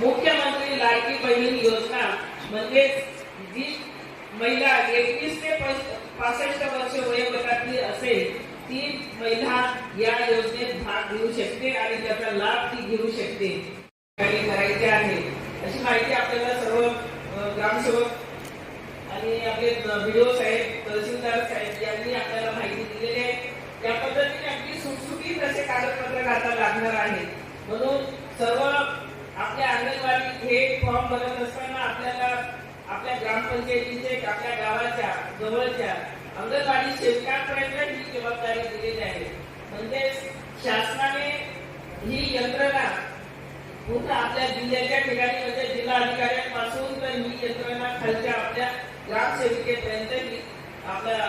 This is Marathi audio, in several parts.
मुख्यमंत्री लाडकी बहीण योजना म्हणजेच जी महिला एकवीस ते पासष्ट वर्ष वयोगटातली असेल ती महिला या योजनेत भाग घेऊ शकते आणि त्याचा लाभ ती घेऊ शकते. करायचे आहे. अशी माहिती आपल्याला सर्व ग्रामसेवक आणि आपले व्हिडिओ साहेब तहसीलदार साहेब यांनी आपल्याला माहिती दिलेली आहे. त्या पद्धतीने अगदी सुटसुटीत असे कागदपत्र आता लागणार आहे. म्हणून सर्व आपल्या अंगणवाडी हे फॉर्म भरत असताना आपल्याला आपल्या ग्रामपंचायतीचे आपल्या गावाच्या जवळच्या अंगणवाडी सेवकांपर्यंत ही जबाबदारी दिलेली आहे. म्हणजे शासनाने ही यंत्रणा पूर्ण आपल्या जिल्ह्याच्या ठिकाणी म्हणजे जिल्हा अधिकाऱ्यांपासून तर ही यंत्रणा खालच्या आपल्या ग्रामसेविकेपर्यंत आपल्या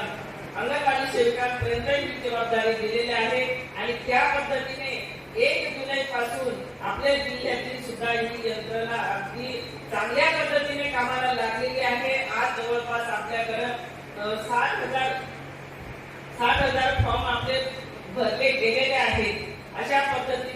अंगणवाडी सेविकांपर्यंत ही जबाबदारी दिलेली आहे. आणि त्या पद्धतीने एक जुलै पासून आपल्या जिल्ह्यातील सुद्धा ही यंत्रणा अगदी चांगल्या पद्धतीने कामाला साठ हजार साठ हजार फॉर्म आपले भरले गेलेले आहेत. अशा पद्धतीने